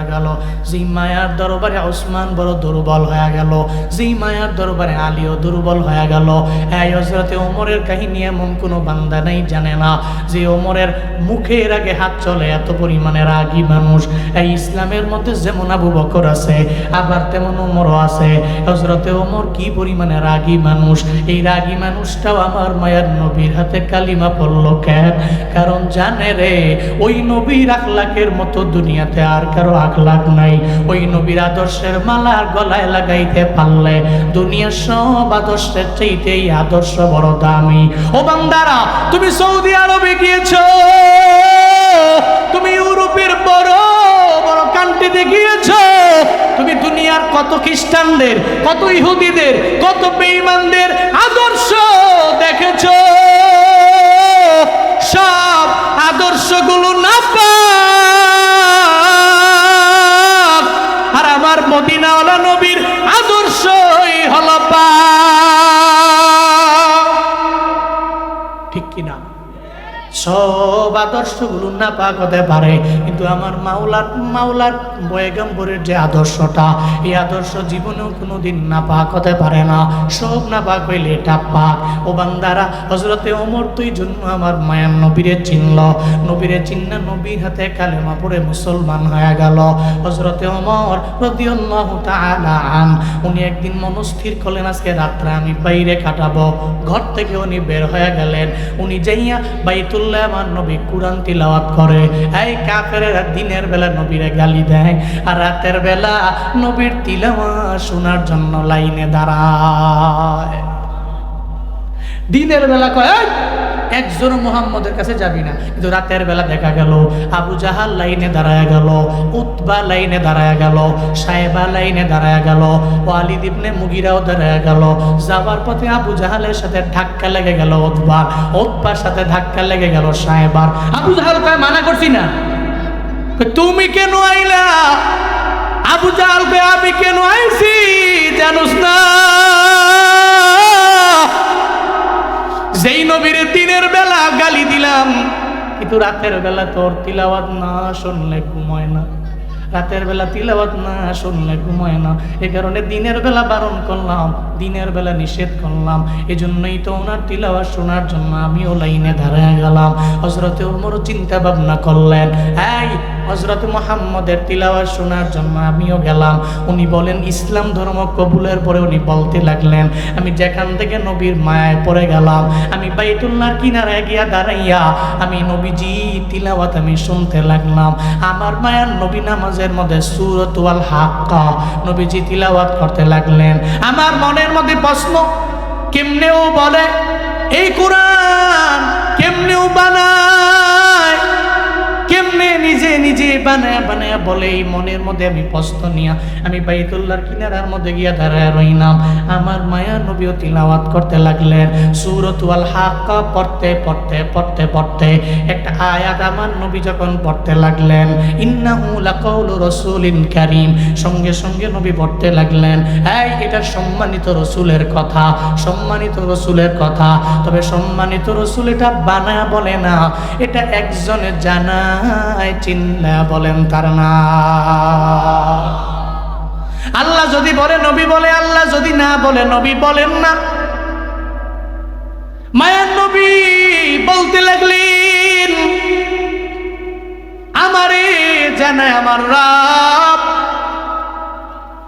হয়ে গেল। যেই মায়ার দরবারে ওসমান বড় দুর্বল হয়ে গেল, যেই মায়ার দরবারে আলীও দুর্বল হয়ে গেল, এই হজরতে ওমরের কাহিনী এমন কোনো বান্দা নেই জানে না যে ওমরের মুখের আগে হাত চলে এত পরিমাণে রাগী মানুষ। এই ইসলামের মধ্যে যেমন আবু বকর আছে, আবার তেমন ওমরও আছে। হজরতে ওমর কি পরিমাণে রাগী মানুষ? এই রাগী মানুষটাও আমার মায়ের নবীর হাতে কালিমা পড়ল কেন? কারণ জানে রে, ওই নবীর আখলাকের মতো দুনিয়াতে আর কারও আখলাক নাই। ওই নবীর আদর্শের মালা গলায় লাগাইতে পারলে দুনিয়ার সব আদর্শের চাইতে এই আদর্শ বড় দামি। ও বান্দারা, তুমি সৌদি আরবে গিয়েছ? তুমি ইউরোপের বড় বড় কান্ট্রিতে গিয়েছো? তুমি দুনিয়ার কত খ্রিস্টানদের, কত ইহুদিদের, কত বেঈমানদের আদর্শ দেখেছ? মদিনাওয়ালা নবীর আদর্শই আদর্শগুলো না পাক হতে পারে। কিন্তু আমার মাওলার মাওলার বয়গম্বরের যে আদর্শটা, এই আদর্শ জীবনেও কোনোদিন না পাক হতে পারে না। সব না পাক হইলে এটা পাক। ও বান্দারা হজরতে অমর তুই জন্য আমার মায়ার নবীরে চিনল। নবীরে চিন্না নবীর হাতে কালেমা পড়ে মুসলমান হয়ে গেল। হজরতে অমর রদিয়াল্লাহু আন, উনি একদিন মনস্থির করলেন, আজকে রাত্রে আমি বাইরে কাটাবো। ঘর থেকে উনি বের হয়ে গেলেন। উনি যাইয়া বাইতুল্লাহ আমার নবী কুরআন তিলাওয়াত করে। এই কাফের দিনের বেলা নবীরে গালি দেয় আর রাতের বেলা নবীর তিলাওয়াত শোনার জন্য লাইনে দাঁড়ায়। দিনের বেলা কয় "এই, একজন মোহাম্মদের কাছে যাবি না। কিন্তু রাতের বেলা দেখা গেল, আবু জাহাল লাইনে দাঁড়ায় গেল, উতবা লাইনে দাঁড়ায় গেল সাহেবা লাইনে দাঁড়ায় গেল, ওয়ালিদ ইবনে মুগিরাও দাঁড়ায় গেল। যাবার পথে আবু জাহালের সাথে ধাক্কা লেগে গেল উতবার উতবার সাথে ধাক্কা লেগে গেল সাহেবার আবু জাহাল কয়, মানা করছি না। তুমি কেন আইলা? আবু জাহাল আমি কেন আইছি? জানুস না। যেই নবীর দিনের বেলা গালি দিলাম, কিন্তু রাতের বেলা তোর তিলাওয়াত না শুনলে ঘুমায় না। রাতের বেলা তিলাওয়াত না শুনলে ঘুমায় না। এ কারণে দিনের বেলা বারণ করলাম, দিনের বেলা নিষেধ করলাম। এই জন্যই তো ওনার তিলাওয়াত শোনার জন্য আমিও লাইনে দাঁড়ায় গেলাম। হজরতে ওমর চিন্তা ভাবনা করলেন, এই হজরত মোহাম্মদের তিলাওয়াত শোনার জন্য আমিও গেলাম। উনি বলেন, ইসলাম ধর্ম কবুলের পরে উনি বলতে লাগলেন, আমি যেখান থেকে নবীর মায়ায় পড়ে গেলাম, আমি বাইতুল্লার কিনারায় গিয়া দাঁড়াইয়া, আমি নবীজি তিলাওয়াত আমি শুনতে লাগলাম। আমার মায়ার নবী নামাজের মধ্যে সুরত ওয়াল হাক্কা। নবীজি তিলাওয়াত করতে লাগলেন। আমার মনের মধ্যে প্রশ্ন কেমনেও বলে, এই কোরআন কেমনেও বানায়? কেমনে নিজে নিজে বানায় বানায় বলে, এই মনের মধ্যে আমি প্রশ্ন নিয়া, আমি বাইতুল্লাহর কিনারার মধ্যে গিয়া দাঁড়ায় রইলাম। আমার মায়া নবীও তিলাওয়াত করতে লাগলেন। সুরত ওয়াল হাক্কা পড়তে পড়তে পড়তে পড়তে একটা আয়াত আমার নবী যখন পড়তে লাগলেন, ইন্নাহু লাকাউলু রাসূলিন কারীম। সঙ্গে সঙ্গে নবী পড়তে লাগলেন, এই, এটা সম্মানিত রসুলের কথা, সম্মানিত রসুলের কথা। তবে সম্মানিত রসুল এটা বানা বলে না, এটা একজনের জানায় চিল্লা বলেন তার না। আল্লাহ যদি বলে, নবী বলে, আল্লাহ যদি না বলে, নবী বলেন না। মায়ার নবী বলতে লাগলেন, আমারে জানায় আমার রাব।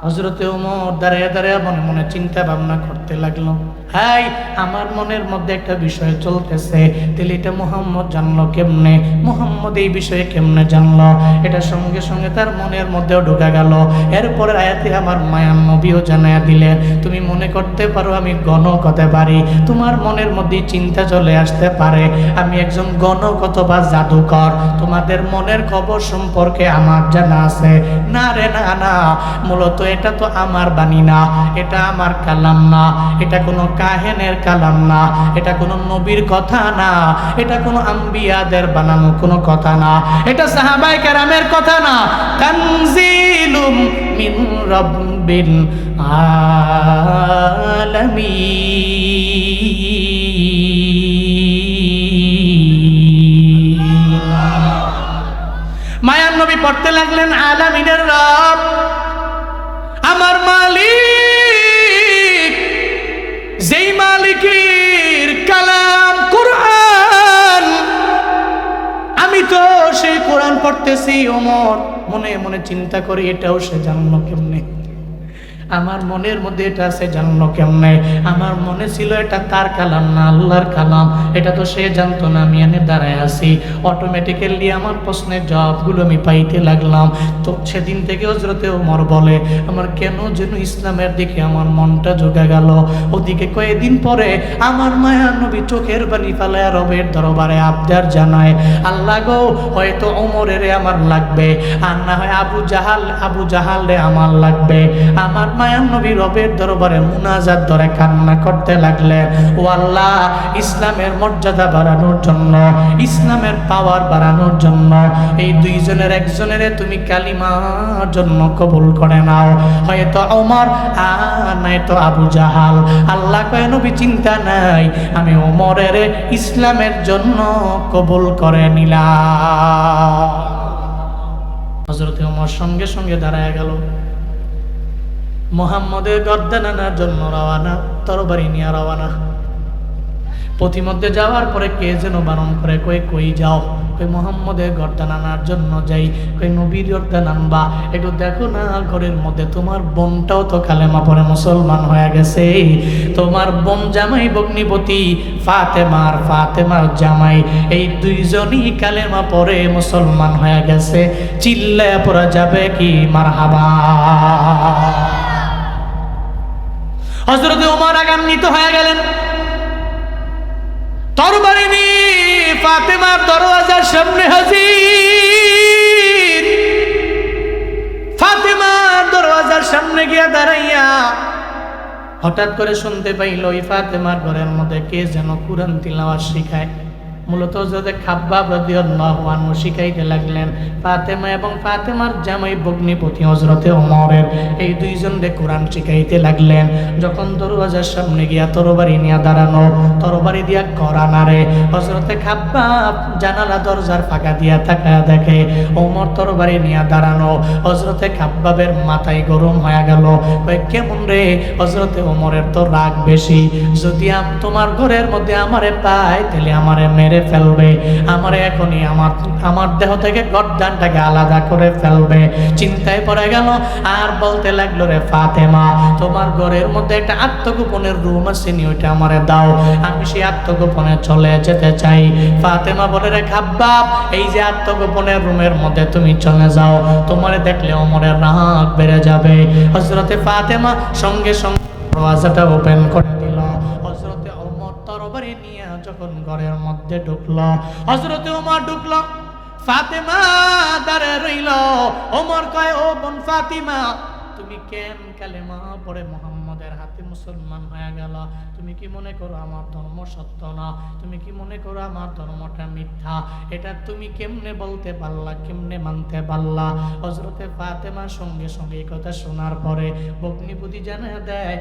হজরতে ওমর দাঁড়ায় দাঁড়ায় মনে মনে চিন্তা ভাবনা করতে লাগল। হাই আমার মনের মধ্যে একটা বিষয় চলতেছে। তাহলে এটা মোহাম্মদ জানলো কেমনে? মোহাম্মদ এই বিষয়ে কেমনে জানলো? এটা সঙ্গে সঙ্গে তার মনের মধ্যেও ঢুকা গেল। এরপরে আয়াতে আমার মায়ান নবীও জানায়া দিলেন, তুমি মনে করতে পারো আমি গণক হতে পারি। তোমার মনের মধ্যে চিন্তা চলে আসতে পারে। আমি একজন গণক অথবা জাদুকর। তোমাদের মনের খবর সম্পর্কে আমার জানা আছে। না রে, না না। মূলত এটা তো আমার বাণী না। এটা আমার কালাম না। এটা কোনো কাহেনের কালাম না। এটা কোনো নবীর কথা না। এটা কোনো আম্বিয়াদের বানানো কোনো কথা না। এটা সাহাবাই কেরামের কথা না। তানজিলুম মিন রব্বিল আলামিন। মায়ার নবী পড়তে লাগলেন আলামিনের রব। আমার মালিক। মালিকের কালাম কোরআন। আমি তো সেই কোরআন পড়তেছি, ওমর। মনে মনে চিন্তা করি এটাও সে জানলো কেমনে? আমার মনের মধ্যে এটা আছে জানলো কেমনে? আমার মনে ছিল এটা তার কালাম না আল্লাহর কালাম? এটা তো সে জানতো না, আমি এনে দাঁড়ায় আছি। অটোমেটিক্যালি আমার প্রশ্নের জবাবগুলো আমি পাইতে লাগলাম। তো সেদিন থেকে হজরতে ওমর বলে, আমার কেন যেন ইসলামের দিকে আমার মনটা জোগা গেল? ওদিকে কয়েকদিন পরে আমার মায়া নবী চোখের পানি ফালায় রবের দরবারে আবদার জানায়, আল্লাহ গো, হয়তো ওমরের আমার লাগবে, আর না হয় আবু জাহাল, আবু জাহালে আমার লাগবে। আমার মায়ান নবী রবের দরবারে মুনাজাত ধরে কান্না করতে লাগলেন। ও আল্লাহ, ইসলামের মর্যাদা বাড়ানোর জন্য, ইসলামের পাওয়ার বাড়ানোর জন্য, এই দুইজনের একজনের তুমি কালিমার জন্য কবুল করে নাও। হয়তো ওমর আর নয়তো আবু জাহাল। আল্লাহ কয়, নবী, চিন্তা নাই, আমি ওমরের ইসলামের জন্য কবুল করে নিলাম। হজরতে ওমর সঙ্গে সঙ্গে দাঁড়ায় গেল। মোহাম্মদের গর্দান আনার জন্য রওয়ানা তরবারি নিয়ে রওয়ানা পথিমধ্যে যাওয়ার পরে কে যেন বারণ করে, কই কই যাও? কই, মোহাম্মদের গর্দান আনার জন্য যাই। কই, নবীর গর্দান আনবা একটু দেখো না, ঘরের মধ্যে তোমার বোনটাও তো কালেমা পরে মুসলমান হয়ে গেছে। তোমার বোন জামাই বগ্নিপতি ফাতেমার ফাতেমার জামাই। এই দুইজনই কালেমা পরে মুসলমান হয়ে গেছে। চিল্লায় পড়া যাবে কি মার হাবা হজরত উমার আগান্বিত হয়ে গেলেন। তরবারি নিয়ে ফাতেমার দরওয়াজার সামনে হাজির। ফাতেমার দরওয়াজার সামনে গিয়া দাঁড়াইয়া হঠাৎ করে শুনতে পাইল, ওই ফাতেমার ঘরের মধ্যে কে যেন কুরান তিলাওয়াত শিখায়? মূলত যদি খাব্বাব রাদিয়াল্লাহু আনহু শিখাইতে লাগলেন, ফাতেমা এবং ফাতেমার জামাই ভগ্নিপতি হযরতে ওমরের। এই দুইজনরে কোরআন শিখাইতে লাগলেন, যখন দরওয়াজার সামনে গিয়া তরবারি নিয়ে দাঁড়ানো, তরবারি দিয়া করানারে হযরতে খাব্বাব জানালা দরজার ফাঁকা দিয়া তাকায়া দেখে, ওমর তরবারি নিয়ে দাঁড়ানো, হযরতে খাব্বাবের মাথায় গরম হয়ে গেল কেমন রে হযরতে ওমরের তো রাগ বেশি, যদি তোমার ঘরের মধ্যে আমারে পায়, তাহলে আমারে মেরে ফেলবে। আমারে এখনই আমার আমার দেহ থেকে গর্দানটাকে আলাদা করে ফেলবে। চিন্তায় পড়ে গেল, আর বলতে লাগল, রে ফাতেমা, তোমার ঘরের মধ্যে একটা আত্মগোপনের রুম আছে নি, ওইটা আমারে দাও। আমি সেই আত্মগোপনে চলে যেতে চাই। ফাতেমা বলে, রে খাব্বাব, এই যে আত্মগোপনের রুমের মধ্যে তুমি চলে যাও। তোমারে দেখলে অমরের রাগ বেড়ে যাবে। হজরতে ফাতেমা সঙ্গে সঙ্গে দরওয়াজাটা ওপেন করে যখন ঘরের মধ্যে ঢুকলো হজরতে উমর ঢুকলো, ফাতেমা দাঁড়ে রইল। ওমর কয়, ও বোন ফাতিমা, তুমি কেন কালেমা পড়ে মোহাম্মদের হাতে মুসলমান হয়ে গেল। তুমি কি মনে করো আমার ধর্ম সত্য না? তুমি কি মনে করো আমার ধর্মটা মিথ্যা? এটা তুমি কেমনে বলতে পারলা, কেমনে মানতে পারলা? হজরতে ফাতেমার সঙ্গে সঙ্গে এই কথা শোনার পরে বগ্নিপতি জানা দেয়,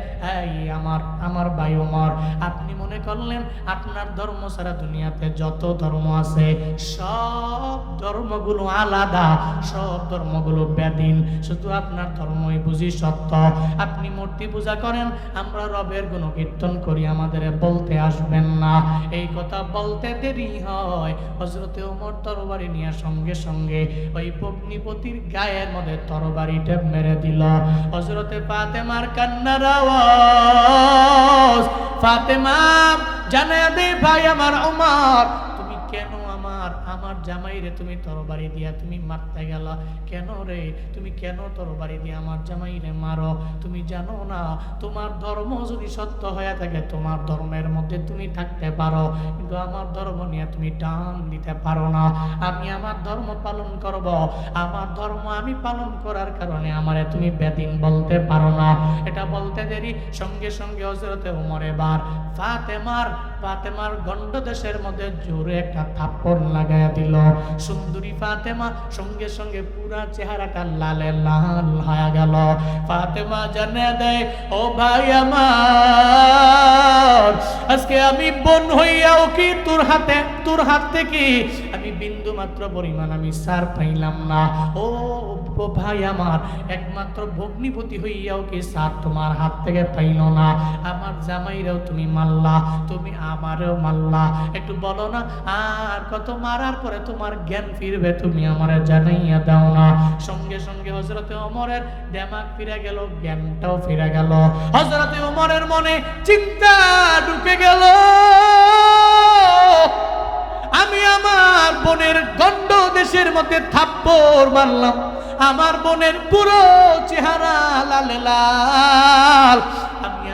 এই আমার আমার ভাই ওমর, আপনি মনে করলেন আপনার ধর্ম ছাড়া দুনিয়াতে যত ধর্ম আছে, সব ধর্মগুলো আলাদা, সব ধর্মগুলো ব্যাধীন শুধু আপনার ধর্মই বুঝি সত্য। আপনি মূর্তি পূজা করেন আমরা রবের গুণ কীর্তন করি, আমাদের বলতে আসবেন না। এই কথা বলতে দেরি হয়। হজরতে ওমর তরবারি নিয়ে সঙ্গে সঙ্গে ওই পগ্নিপতির গায়ের মধ্যে তরবারিটা মেরে দিল। হজরতে ফাতেমার কান্নার আওয়াজ, ফাতেমা জানা দে ভাই আমার ওমর কেন আমার আমার জামাইরে তুমি তরবারি দিয়া তুমি মারতে গেল? কেন রে? তুমি কেন তরবারি দিয়ে আমার জামাইরে মারো? তুমি জানো না, তোমার ধর্ম যদি সত্য হয়ে থাকে, তোমার ধর্মের মধ্যে তুমি থাকতে পারো। কিন্তু আমার ধর্ম নিয়ে তুমি টান দিতে পারো না। আমি আমার ধর্ম পালন করব। আমার ধর্ম আমি পালন করার কারণে আমারে তুমি বেদিন বলতে পারো না। এটা বলতে দেরি। সঙ্গে সঙ্গে হজরতে উমর এবার ফাতেমার ফাতেমার গন্ড দেশের মধ্যে জোরে একটা থাপ্পড় লাগাইয়া দিল। সুন্দরী ফাতেমা সঙ্গে সঙ্গে পুরা চেহারাটা লালে লাল হয়ে গেল। ফাতেমা জানে দেয়, ও ভাই আমার, আজকে আমি বোন হইয়াও কি তোর হাতে, তোর হাত থেকে? আমি বিন্দু মাত্র পরিমাণ আমি সার পাইলাম না। ও ভাই আমার, একমাত্র ভগ্নিপতি হইয়াও কি সার তোমার হাত থেকে পাইল না? আমার জামাইরাও তুমি মারলা তুমি আমারও মারলা একটু বলো না আর কত মারার পরে তোমার জ্ঞান ফিরবে, তুমি আমারে জানাইয়া দাও না। সঙ্গে সঙ্গে হজরতে অমরের দেমাগ ফিরে গেল, জ্ঞানটাও ফিরে গেল। হজরতে অমরের মনে চিন্তা ঢুকে গেল। আমি আমার বোনের গন্ড দেশের মধ্যে থাপ্পড় মারলাম। আমার বোনের পুরো চেহারা লাল লাল। আমি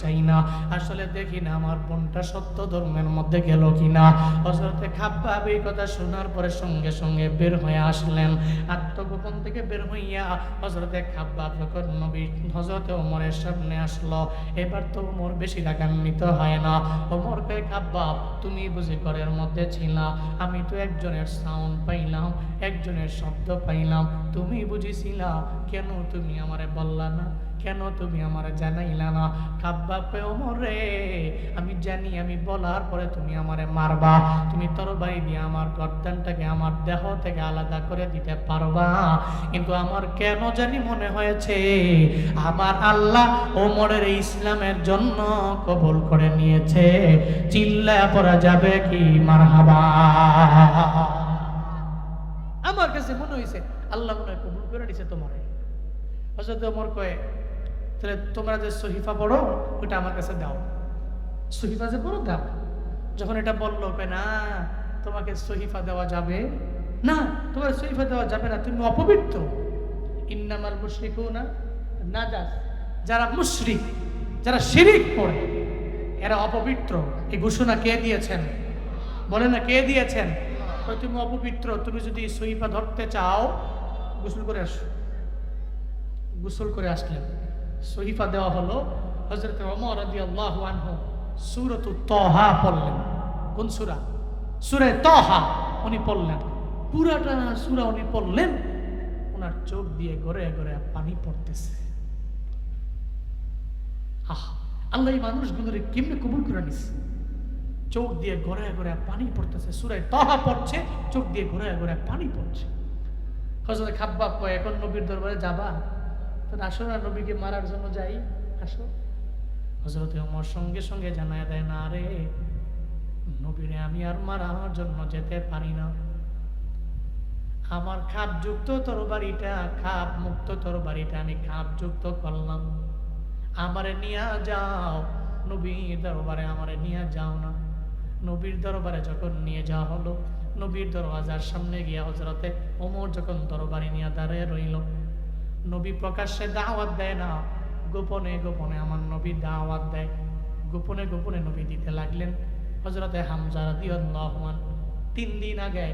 চাই না। আসলে দেখি না আমার বোনটা সত্য ধর্মের মধ্যে গেল কিনা। হজরতে এই কথা শোনার পরে সঙ্গে সঙ্গে বের হয়ে আসলেন। আত্মগোপন থেকে বের হইয়া হজরতে যখন নবী হজরতে ওমরের সামনে আসলো, এবার তো ওমর বেশি রাগান্বিত হয় না। ওমর কে খাব্বাব, তুমি বুঝি ঘরের মধ্যে ছিলা। আমি তো একজনের সাউন্ড পাইলাম, একজনের শব্দ পাইলাম। তুমি বুঝিছিলা কেন তুমি আমারে বললা না? কেন তুমি আমার জানাইলা না? খাব্বা পে ওমর রে আমি জানি, আমি বলার পরে তুমি আমারে মারবা। তুমি তরবারি দিয়ে আমার গর্দানটাকে আমার দেহ থেকে আলাদা করে দিতে পারবা। কিন্তু আমার কেন জানি মনে হয়েছে, আমার আল্লাহ ওমরের ইসলামের জন্য কবুল করে নিয়েছে। চিল্লা পড়া যাবে কি? মারহাবা। আমার কাছে মনে হয়েছে আল্লাহ মনে কবুল করে নিছে তোমার। হজরত ওমর কয়ে তাহলে তোমরা যে সহিফা পড়ো ওটা আমার কাছে দাও। সহিফা যে পড়ো, দাও। যখন এটা বলল না, তোমাকে সহিফা দেওয়া যাবে। না, তোমার সহিফা দেওয়া যাবে না, তুমি অপবিত্র। ইন্নামাল মুশরিকও না নাজাস। যারা মুশরিক, যারা শিরিক পড়ে, এরা অপবিত্র। এই ঘোষণা কে দিয়েছেন? বলে না, কে দিয়েছেন? তুমি অপবিত্র, তুমি যদি সহিফা ধরতে চাও, গোসল করে আসো। গোসল করে আসলেন। সহিফা দেওয়া হলো হজরত ওমর রাদি আল্লাহ আনহু। সুরত তহা পড়লেন। কোন সুরা? সুরে তহা উনি পড়লেন। পুরাটা সুরা উনি পড়লেন ওনার চোখ দিয়ে গড়ে গড়ে পানি পড়তেছে। আহ, আল্লাহ এই মানুষগুলোর কেমনে কবুল করে নিছে? চোখ দিয়ে গড়ে গড়ে পানি পড়তেছে সুরে তহা পড়ছে, চোখ দিয়ে গড়ে গড়ে পানি পড়ছে। হজরত খাব্বা কয়, এখন নবীর দরবারে যাবা? তো আসো না নবীকে মারার জন্য যাই, আসো। হজরত আমার সঙ্গে সঙ্গে জানায় দেয়, না রে, নবীরে আমি আর মারার জন্য যেতে পারি না। আমার খাপ যুক্ত তরবারিটা খাপ মুক্ত তরবারিটা আমি খাপ যুক্ত করলাম। আমারে নিয়ে যাও, নবীর দরবারে আমারে নিয়ে যাও না। নবীর দরবারে যখন নিয়ে যাওয়া হলো, নবীর দরওয়াজার সামনে গিয়া হজরতে ওমর যখন দরবারে নিয়ে দাঁড়িয়ে রইল নবী প্রকাশ্যে দাওয়াত দেয় না। গোপনে গোপনে আমার নবী দাওয়াত দেয়। গোপনে গোপনে নবী দিতে লাগলেন। হজরতে হামজা রাদিয়াল্লাহুআন তিন দিন আগে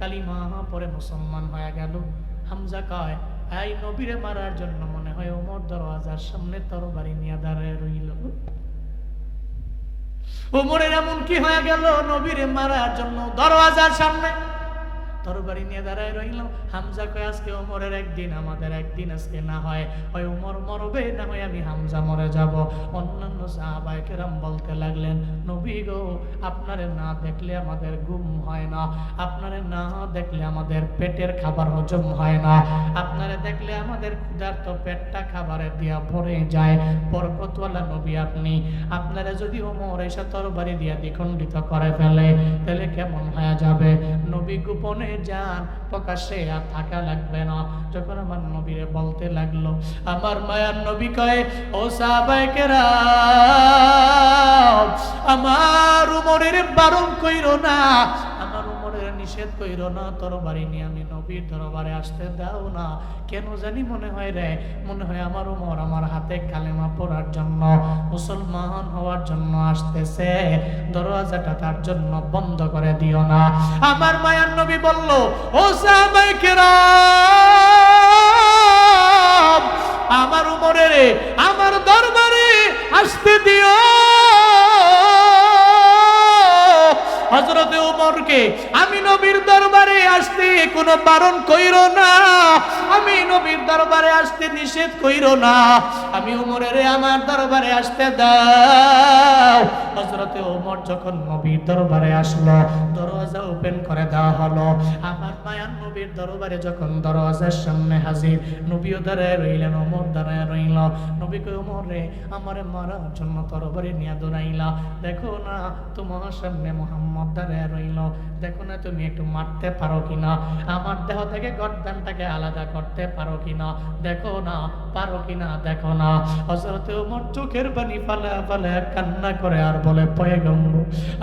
কালিমা পরে মুসলমান হয়ে গেল। হামজা কয় এই নবীরে মারার জন্য মনে হয় ওমর দরওয়াজার সামনে তরবারি নিয়ে দাঁড়ায় রইল। ওমরের এমন কি হয়ে গেল? নবীরে মারার জন্য দরওয়াজার সামনে তরবারি নিয়ে দাঁড়ায় রইল। হামজা কয়, আজকে ওমরের একদিন, আমাদের একদিন আজকে না হয়। হয় ওমর মরবে, না হয় আমি হামজা মরে যাব। অন্যান্য সাহাবায়ে কেরাম বলতে লাগলেন, নবী গো, আপনারে না দেখলে আমাদের ঘুম হয় না। আপনারে না দেখলে আমাদের পেটের খাবার হজম হয় না। আপনারে দেখলে আমাদের ক্ষুধার্ত পেটটা খাবারে দিয়া ভরে যায়। বরকতওয়ালা নবী আপনি, আপনারা যদি ওমর এসে তরবারি দিয়া দ্বিখণ্ডিত করে ফেলে, তাহলে কেমন হয়ে যাবে? নবী গোপনে যান প্রকাশে আর থাকা লাগবে না। যখন আমার নবীরে বলতে লাগল, আমার মায়ার নবী কয়ে, ও সাহাবাইকেরা আমার উমরের বারণ কইরো না নিষেধ কইরো না, তরবারি নিয়ে আমি নবীর দরবারে আসতে দাও না। কেন জানি মনে হয় রে, মনে হয় আমার উমর আমার হাতে কালেমা পড়ার জন্য, মুসলমান হওয়ার জন্য আসতেছে। দরওয়াজাটা তার জন্য বন্ধ করে দিও না। আমার মায়ার নবী বলল, ও আমার উমরে আমার দরবারে আসতে দিও। আমাকে আমি নবীর দরবারে আসতে কোনো বারণ কইর না। আমি নবীর দরবারে আসতে নিষেধ কইর না। আমি উমরের আমার দরবারে আসতে দাও। হজরতে ওমর যখন নবীর দরবারে আসলো দরজা ওপেন করে দেওয়া হলো। আমার মায়ার নবীর দরবারে যখন দরজার সামনে হাজির, নবীও দাঁড়ায় রইলেন ওমর দাঁড়ায় রইল। নবীকে ওমর রে আমারে মারার জন্য তরবারি নিয়ে দৌড়াইলা। দেখো না, তোমার সামনে মোহাম্মদ দাঁড়ায় রইল। 어? দেখো না তুমি একটু মারতে পারো কিনা? আমার দেহ থেকে গর্দানটাকে আলাদা করতে পারো কিনা? দেখো না, পারো কিনা? দেখো না। হজরত ওমর চোখের পানি ফালে ফালে কান্না করে আর বলে পয়গম্ব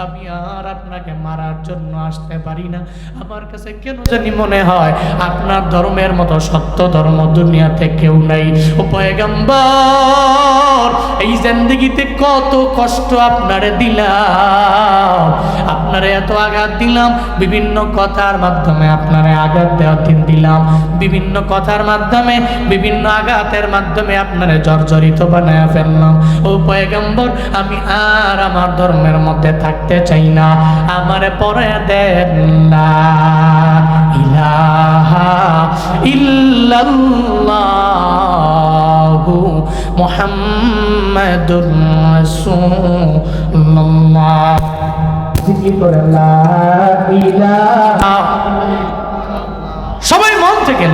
আমি আর আপনাকে মারার জন্য আসতে পারি না। আমার কাছে কেন জানি মনে হয় আপনার ধর্মের মতো সত্য ধর্ম দুনিয়াতে কেউ নাই। ও পয়গম্বর, এই জিন্দগিতে কত কষ্ট আপনারে দিলাম। আপনারে এত আঘাত দিলাম বিভিন্ন কথার মাধ্যমে আপনারে আঘাত দেওয়ার দিন দিলাম। বিভিন্ন কথার মাধ্যমে, বিভিন্ন আঘাতের মাধ্যমে আপনারে জর্জরিত বানায় ফেললাম। ও পয়গম্বর, আমি আর আমার ধর্মের মধ্যে থাকতে চাই না। আমারে পরে দেন ইলাহা ইল্লাল্লাহু মুহাম্মাদুর রাসূলুল্লাহ। সবাই মন থেকে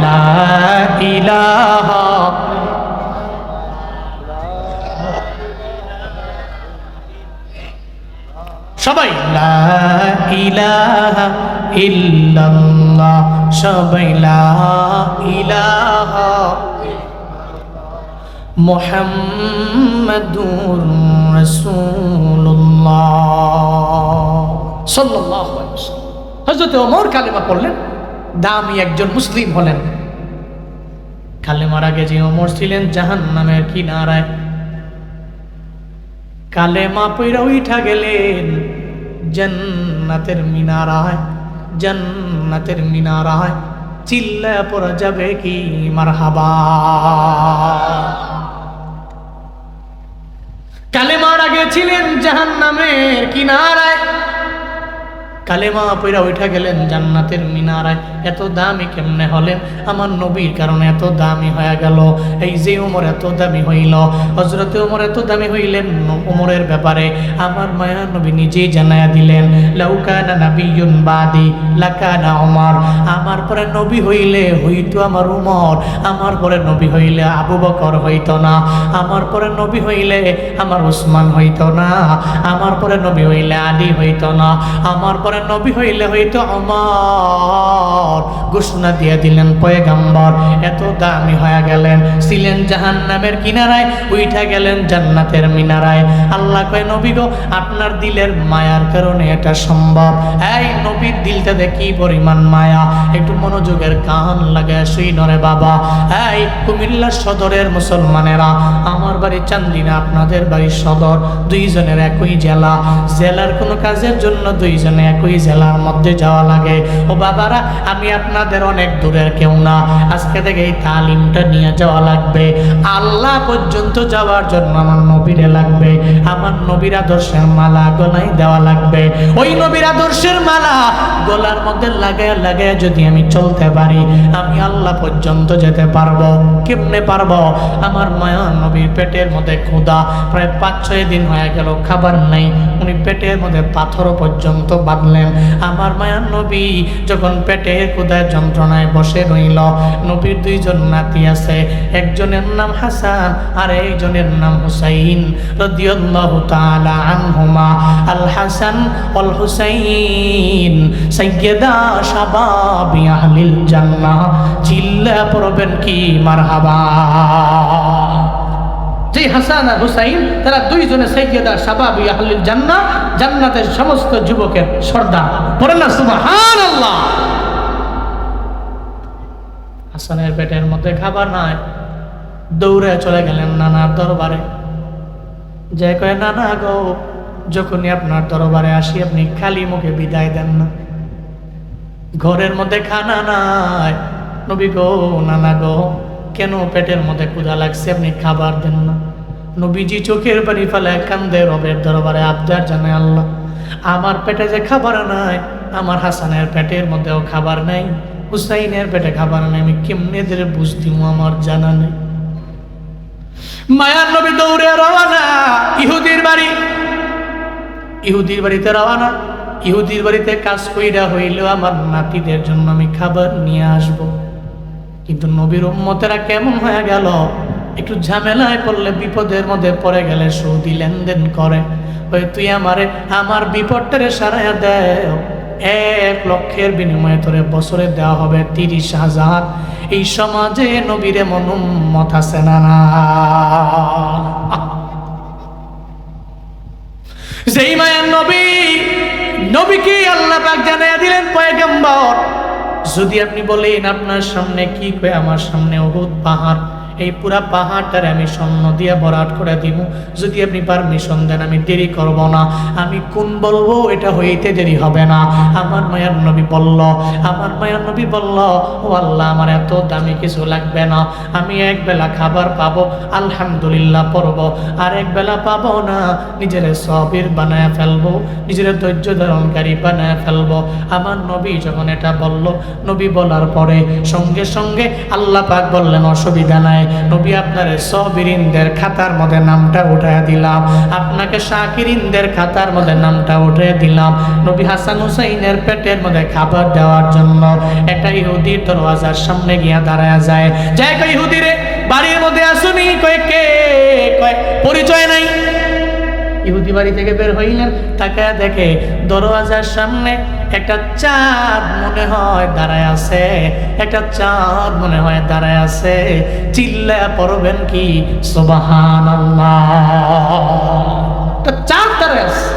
সবাই ইলাহা ইল্লাল্লাহ। সবাই লা ইলাহা। মুহাম্মাদুর আলাইহি ওয়াসাল্লাম। হযরত ওমর কালেমা পড়লেন। দামি একজন মুসলিম হলেন। কালেমার আগে যে ওমর ছিলেন জাহান্নামের কিনারায়। কালেমা পইরা উঠা গেলেন জান্নাতের মিনারায় জান্নাতের মিনারায়। চিল্লায় পড়া যাবে কি মারহাবা? কালেমার আগে ছিলেন জাহান্নামের কিনারায়। কালেমা পইরা উঠা গেলেন জান্নাতের মিনারায়। এত দামি কেমনে হলেন? আমার নবীর কারণে এত দামি হয়ে গেল। এই যে উমর এত দামি হইল। হজরতে উমর এত দামি হইলেন উমরের ব্যাপারে। আমার মায়া নবী নিজেই জানায়া দিলেন লাউকানা নাবিয়ুন বাদি, লাকানা উমর। আমার পরে নবী হইলে হইতো আমার উমর। আমার পরে নবী হইলে আবু বকর হইতো না। আমার পরে নবী হইলে আমার উসমান হইতো না। আমার পরে নবী হইলে আলী হইতো না। আমার পরে নবী হইলে হইতো আমার ঘোষণা দিয়ে দিলেন, পয়গাম্বর, এত দামি হয়ে গেলেন, ছিলেন জাহান নামের কিনারায়, উইঠা গেলেন জান্নাতের মিনারায়। আল্লাহ কয়, নবী গো, আপনার দিলের মায়ার কারণে এটা সম্ভব। এই নবীর দিলটাতে কি পরিমাণ মায়া? একটু মনোযোগের কান লাগায় শুই নরে বাবা। এই কুমিল্লা সদরের মুসলমানেরা, আমার বাড়ি চান্দিনা, আপনাদের বাড়ি সদর, দুইজনের একই জেলা। জেলার কোনো কাজের জন্য দুইজনে একই জেলার মধ্যে যাওয়া লাগে। ও বাবারা, আমি আপনাদের অনেক দূরের কেউ না। আজকে থেকে এই তালিমটা নিয়ে যাওয়া লাগবে। আল্লাহ পর্যন্ত যাওয়ার জন্য আমার নবীরে লাগবে। আমার নবীর আদর্শের মালা গলায় দেওয়া লাগবে। ওই নবীর আদর্শের মালা গলার মধ্যে লাগায় লাগায় যদি আমি চলতে পারি, আমি আল্লাহ পর্যন্ত যেতে পারব। কেমনে পারব? আমার মায়া নবীর পেটের মধ্যে ক্ষুদা প্রায় পাঁচ, ছয় দিন হয়ে গেল, খাবার নাই। উনি পেটের মধ্যে পাথর পর্যন্ত বাঁধলেন। আমার মায়ার নবী যখন পেটে ক্ষুদায় যন্ত্রণায় বসে রইল, নবীর দুইজন নাতি আছে। একজনের নাম হাসান আর একজনের নাম হুসাইন আল হাসান ওয়াল হুসাইন সাইয়্যিদা শাবাবি জান্নাহ। চিল্লা পড়বেন কি? মারহাবা। যে হাসান আর হুসাইন, তারা দুইজনে সৈয়দা জান্নাহ, জান্নাতের সমস্ত যুবকের সর্দার। পড়েন না, সুবহানাল্লাহ। হাসানের পেটের মধ্যে খাবার নাই। দৌড়ে চলে গেলেন নানার দরবারে। যে কয়, নানা গো, যখনই আপনার দরবারে আসি, আপনি খালি মুখে বিদায় দেন না। ঘরের মধ্যে খানা নাই। নবী গো, নানা গো, কেন পেটের মধ্যে ক্ষুধা লাগছে, আপনি খাবার দেন না? নবীজি চোখের পানি ফেলে কান্দে রবের দরবারে, আবদার জানায় আল্লাহ, আমার পেটে যে খাবার নাই, আমার হাসানের পেটের মধ্যেও খাবার নাই, হুসাইনের পেটে খাবার নাই, আমি কেমনে বুঝ দিব আমার জানা নেই? মায়ার নবী দৌড়ে রওয়ানা ইহুদির বাড়ি। ইহুদির বাড়িতে রওয়ানা ইহুদির বাড়িতে কাজ কইরা হইলেও আমার নাতিদের জন্য আমি খাবার নিয়ে আসব। কিন্তু নবীর উম্মতেরা কেমন হয়ে গেল? একটু ঝামেলায় পড়লে বিপদের মধ্যে পড়ে গেলে সৌদি লেনদেন করে। ওই তুই আমারে, আমার বিপদটারে সারাইয়া দেও। এক লক্ষের বিনিময়ে তোরে বছরে দেওয়া হবে তিরিশ হাজার। এই সমাজে নবীরে মনুম্মত আছে না না? যেই মায়ের নবী, নবীকে আল্লাহ পাক জানাইয়া দিলেন পয়গম্বর। যদি আপনি বলেন, আপনার সামনে কি কয়ে? আমার সামনে অহুত পাহাড়। এই পুরা পাহাড়টারে আমি স্বর্ণ দিয়ে বরাট করে দিব যদি আপনি পারমিশন দেন, আমি দেরি করব না। আমি কোন বলব, এটা হইতে দেরি হবে না। আমার মায়ার নবী বলল, আমার মায়ার নবী বলল, ও আল্লাহ, আমার এত দামি কিছু লাগবে না। আমি এক বেলা খাবার পাবো, আলহামদুলিল্লাহ পড়ব। আর এক বেলা পাবো না, নিজের সবির বানায় ফেলব, নিজের ধৈর্য ধারণকারী বানায় ফেলব। আমার নবী যখন এটা বলল, নবী বলার পরে সঙ্গে সঙ্গে আল্লাহ পাক বললেন, অসুবিধা নাই। নবী আপনার সবিরিনদের খাতার মধ্যে নামটা উঠায় দিলাম। আপনাকে শাকিরিনদের খাতার মধ্যে নামটা উঠে দিলাম। নবী হাসান হুসাইনের পেটের মধ্যে খাবার দেওয়ার জন্য একটা ইহুদির দরওয়াজার সামনে গিয়া দাঁড়ায় যায়। যাই কই ইহুদি রে বাড়ির মধ্যে আসুনি, কয় কে? কয়, পরিচয় নাই। ইহুদি বাড়ি থেকে বের হইলেন, তাকায় দেখে দরওয়াজার সামনে একটা চাঁদ মনে হয় দাঁড়ায় আছে। একটা চাঁদ মনে হয় দাঁড়ায় আছে। চিল্লা পড়বেন কি? সুবাহান চাঁদ দাঁড়ায় আছে।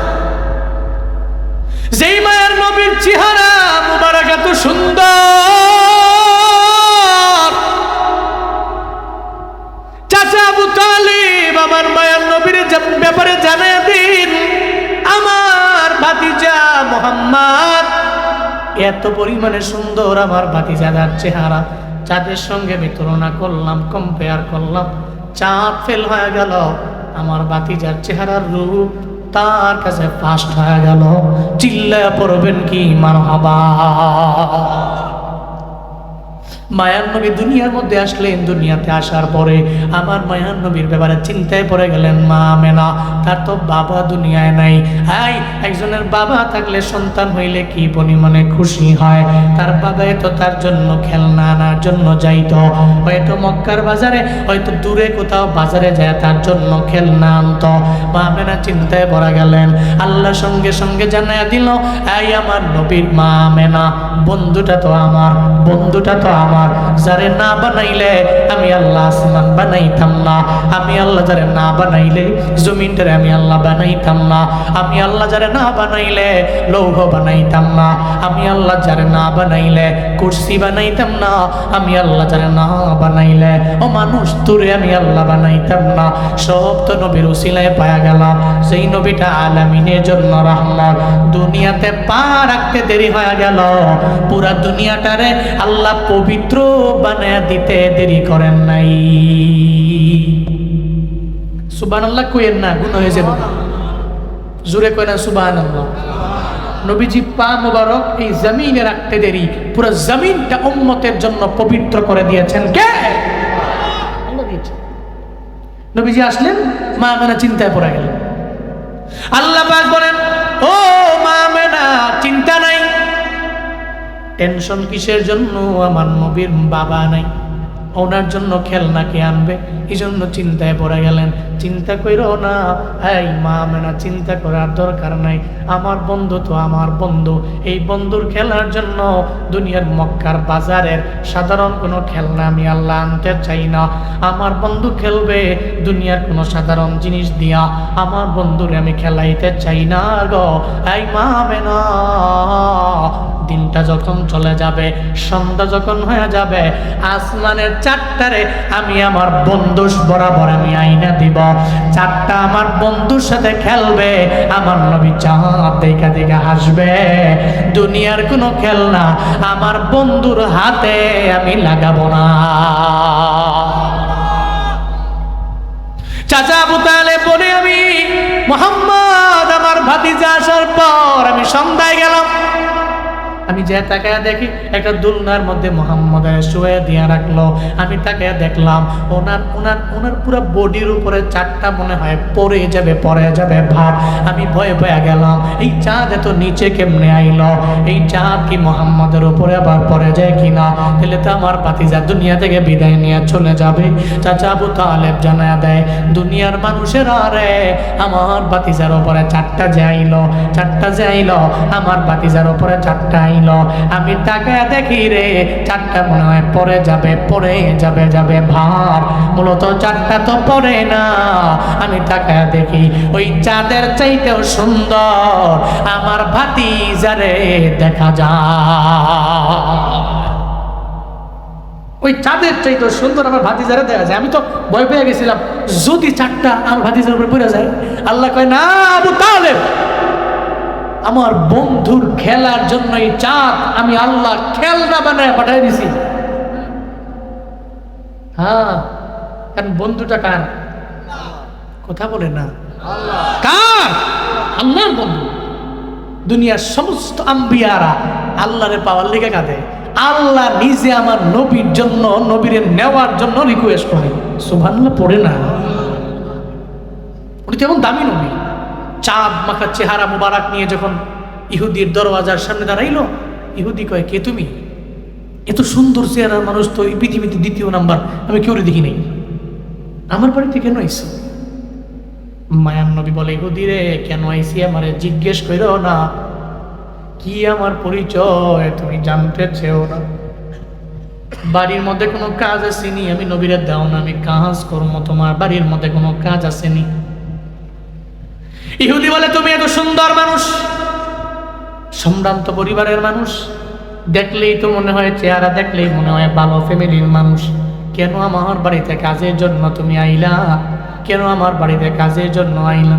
যেই মায়ের নবীর চেহারা মুবারক এত সুন্দর। ব্যাপারে জানায় দিন। আমার ভাতিজা মোহাম্মদ এত পরিমাণে সুন্দর আমার ভাতিজাদার চেহারা। চাঁদের সঙ্গে আমি তুলনা করলাম কম্পেয়ার করলাম। চাঁদ ফেল হয়ে গেল, আমার ভাতিজার চেহারার রূপ তার কাছে ফাস্ট হয়ে গেল। চিল্লা পড়বেন কি মার মায়ার নবী দুনিয়ার মধ্যে আসলেন, দুনিয়াতে আসার পরে আমার মায়ার নবীর ব্যাপারে চিন্তায় পড়ে গেলেন, মা মেনা, তার তো বাবা দুনিয়ায় নাই। হাই একজনের বাবা থাকলে সন্তান হইলে কি পরিমাণে খুশি হয়? তার বাবাই তো তার জন্য খেলনা আনার জন্য যাইতো। হয়তো মক্কার বাজারে, হয়তো দূরে কোথাও বাজারে যায় তার জন্য খেলনা আনতো। মা মেনা চিন্তায় পড়া গেলেন, আল্লাহ সঙ্গে সঙ্গে জানাইয়া দিল এই আমার নবীর মা মেনা, বন্ধুটা তো আমার, বন্ধুটা তো আমার। যারে না বানাইলে আমি আল্লাহ আসমান বানাইতাম না। আমি আল্লাহ যারে না বানাইলে জমিনটারে আমি আল্লাহ বানাইতাম না। আমি আল্লাহ যারে না বানাইলে লৌহ বানাইতাম না। আমি আল্লাহ যারে না বানাইলে কুর্সি বানাইতাম না। আমি আল্লাহ যারে না বানাইলে ও মানুষ তুরে আমি আল্লাহ বানাইতাম না। সব তো নবীর উসিলায় পায়া গেলাম। সেই নবীটা আলামিনের জন্য রহমত। দুনিয়াতে পা রাখতে দেরি হয়ে গেল। পুরা দুনিয়াটারে আল্লাহ পবিত্র বানায় দিতে দেরি করেন নাই। সুবান আল্লাহ কইেন না, গুণ হয়ে যাবে। জোরে কয় না সুবান আল্লাহ নবীজি পা এই জমিনে রাখতে দেরি, পুরো জমিনটা উম্মতের জন্য পবিত্র করে দিয়েছেন। কে? নবীজি আসলেন মা মেনা চিন্তায় পড়ে গেলেন। আল্লাহ পাক বলেন, ও টেনশন কিসের জন্য? আমার নবীর বাবা নাই। ওনার জন্য খেলনা কে আনবে? এই জন্য চিন্তায় পড়ে গেলেন। চিন্তা কইরো না। এই মা মেনা, চিন্তা করার দরকার নাই। আমার বন্ধু তো আমার বন্ধু। এই বন্ধুর খেলার জন্য দুনিয়ার মক্কার বাজারের সাধারণ কোনো খেলনা আমি আল্লাহ আনতে চাই না। আমার বন্ধু খেলবে দুনিয়ার কোনো সাধারণ জিনিস দিয়া। আমার বন্ধুরে আমি খেলাইতে চাই না গো। এই মা মেনা দিনটা যখন চলে যাবে, সন্ধ্যা যখন হয়ে যাবে, আসমানের চারটারে আমি আমার বন্ধু বরাবর আমি আইনা দিব। চারটা আমার বন্ধুর সাথে খেলবে, আমার নবী চাঁদ দেখা দেখা হাসবে। দুনিয়ার কোনো খেলনা আমার বন্ধুর হাতে আমি লাগাবো না। চাচা আবু তাহলে বলে আমি, মোহাম্মদ, আমার ভাতিজা আসার পর আমি সন্ধ্যায় গেলাম। আমি যে তাকায় দেখি, একটা দুলনার মধ্যে মোহাম্মদ শুয়ে দিয়ে রাখল। আমি তাকায় দেখলাম, ওনার ওনার ওনার পুরো বডির উপরে চারটা মনে হয় পরে যাবে পরে যাবে ভাব আমি ভয়ে ভয়ে গেলাম, এই চাঁদ এত নিচে কেমনে আইলো? এই চাঁদ কি মোহাম্মদের উপরে আবার পরে যায় কিনা? তাহলে তো আমার পাতিজা দুনিয়া থেকে বিদায় নিয়ে চলে যাবে। চাচা আবু তালেব জানায় দেয়, দুনিয়ার মানুষের আরে আমার বাতিজার উপরে চারটা যে যাইলো চারটা যে যাইলো আমার বাতিজার উপরে চারটা আইলো। আমি তাকায় দেখি রে, চারটা মনে হয় পরে যাবে পরে যাবে যাবে ভার। মূলত চারটা তো পরে না। আমি তাকায় দেখি, ওই চাঁদের চাইতেও সুন্দর। আমার ভাতিজারে দেখা যায়। ওই চাঁদের চাইতে সুন্দর আমার ভাতিজারে দেখা যায়। আমি তো ভয় পেয়ে গেছিলাম, যদি চারটা আমার ভাতিজার উপরে পড়ে যায়, আল্লাহ কয়, না, আবু তালেব। আমার বন্ধুর খেলার জন্য এই চাঁদ আমি আল্লাহ খেলনা বানায় পাঠাই দিছি। হ্যাঁ কারণ বন্ধুটা কার? কথা বলে না। কার? আল্লাহর বন্ধু। দুনিয়ার সমস্ত আম্বিয়ারা আল্লাহরে পাওয়ার লেগে কাঁদে। আল্লাহ নিজে আমার নবীর জন্য, নবীরে নেওয়ার জন্য রিকোয়েস্ট করে। সুবহানাল্লাহ, পড়ে না। উনি তেমন দামি নবী। চাঁদ মাখা চেহারা মুবারক নিয়ে যখন ইহুদির দরওয়াজার সামনে দাঁড়াইলো, ইহুদি কয়, কে তুমি? এত সুন্দর চেহারার মানুষ তো এই পৃথিবীতে দ্বিতীয় নাম্বার। আমি কেউ দেখি নাই। আমার বাড়িতে কেন আইসো? মায়ান নবী বলে, ইহুদি রে, কেন আইসি আমার জিজ্ঞেস করো না। কি আমার পরিচয় তুমি জানতে চেও না? বাড়ির মধ্যে কোনো কাজ আসেনি। আমি নবীরে দাও না, আমি কাজ করব তোমার বাড়ির মধ্যে কোনো কাজ আসেনি। ইহুদি বলে, তুমি এত সুন্দর মানুষ, সম্ভ্রান্ত পরিবারের মানুষ। দেখলেই তো মনে হয় চেহারা, দেখলেই মনে হয় ভালো ফ্যামিলির মানুষ। কেন আমার বাড়িতে কাজের জন্য তুমি আইলা? কেন আমার বাড়িতে কাজের জন্য আইলা?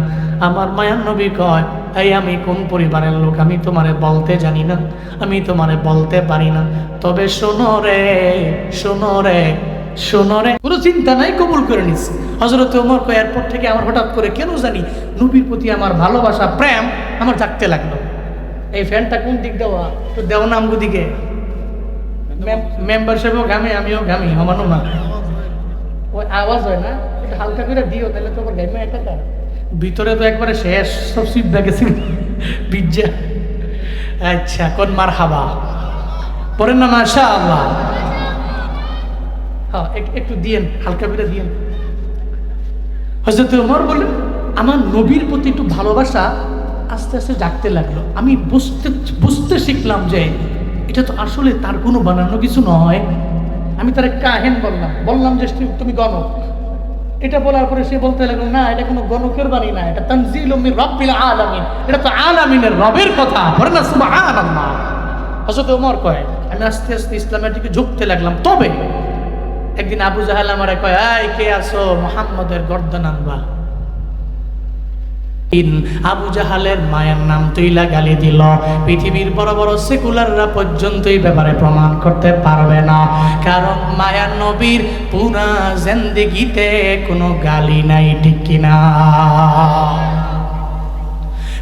আমার মায়ার নবী কয়, এই আমি কোন পরিবারের লোক? আমি তোমারে বলতে জানি না। আমি তোমারে বলতে পারি না। তবে শোনো রে শোনো রে শোনো রে কোনো চিন্তা নাই কবুল করে নিস। হজরত ওমর কয় এরপর থেকে আমার হঠাৎ করে কেন জানি নবীর প্রতি আমার ভালোবাসা প্রেম আমার জাগতে লাগল। এই ফ্যানটা কোন দিক দেওয়া? তো দেও না আমগো দিকে মেম্বারশিপও ঘামে আমিও ঘামি আমানও না ওই আওয়াজ হয় না? একটু হালকা করে দিও তাহলে তো আবার ঘামে একটা তার ভিতরে তো একবারে শেষ সব সিদ্ধা গেছে পিজ্জা আচ্ছা কোন মার হাবা পরের না মাশা আল্লাহ হ্যাঁ একটু দিয়েন, হালকা করে দিয়েন। হজরত উমর বললেন, আমার নবীর প্রতি একটু ভালোবাসা আস্তে আস্তে জাগতে লাগল। আমি বুঝতে বুঝতে শিখলাম যে এটা তো আসলে তার কোনো বানানো কিছু নয়। আমি তার কাহেন বললাম বললাম যে তুমি- গণক। এটা বলার পরে সে বলতে লাগল, না, এটা কোনো গণকের বাণী না, এটা তানজিল রব্বিল আলামিন। এটা তো আলামিনের রবের কথা, বলে না, সুবহানাল্লাহ। হযরত ওমর কয়, আমি আস্তে আস্তে ইসলামের দিকে ঝুঁকতে লাগলাম। তবে একদিন আবু জাহাল আমারে কয় আই কে আছো মোহাম্মদের গর্দন আনবা ইন আবু জাহালের মায়ের নাম তুইলা গালি দিল পৃথিবীর বড় বড় সেকুলাররা পর্যন্ত এই ব্যাপারে প্রমাণ করতে পারবে না কারণ মায়ার নবীর পুরা জেন্দিগিতে কোনো গালি নাই ঠিক কিনা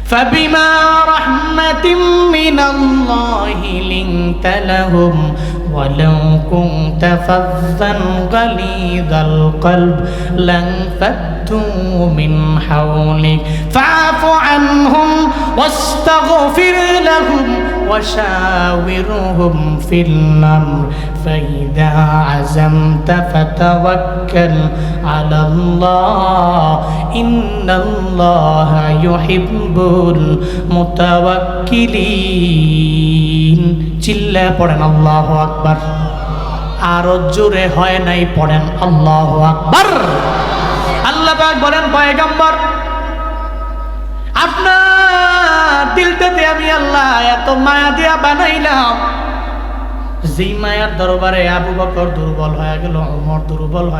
فبما رحمة من الله لنت لهم ولو كنت فظا غليظ القلب لانفضوا من حولك. فاعف عنهم واستغفر لهم وشاورهم في الأمر فإذا عزمت فتوكل على الله. إن الله يحب المتوكلين. চিল্লা পড়েন আল্লাহ আকবার। আরও জোরে হয় নাই পড়েন আল্লাহ আকবার। আল্লাহ বলেন, পয়গম্বর, আপনার দিলটাতে আমি আল্লাহ এত মায়া দিয়া বানাইলাম। যেই মায়ার দরবারে আবু বকর দুর্বল হয়ে গেল অমর দুর্বল হয়ে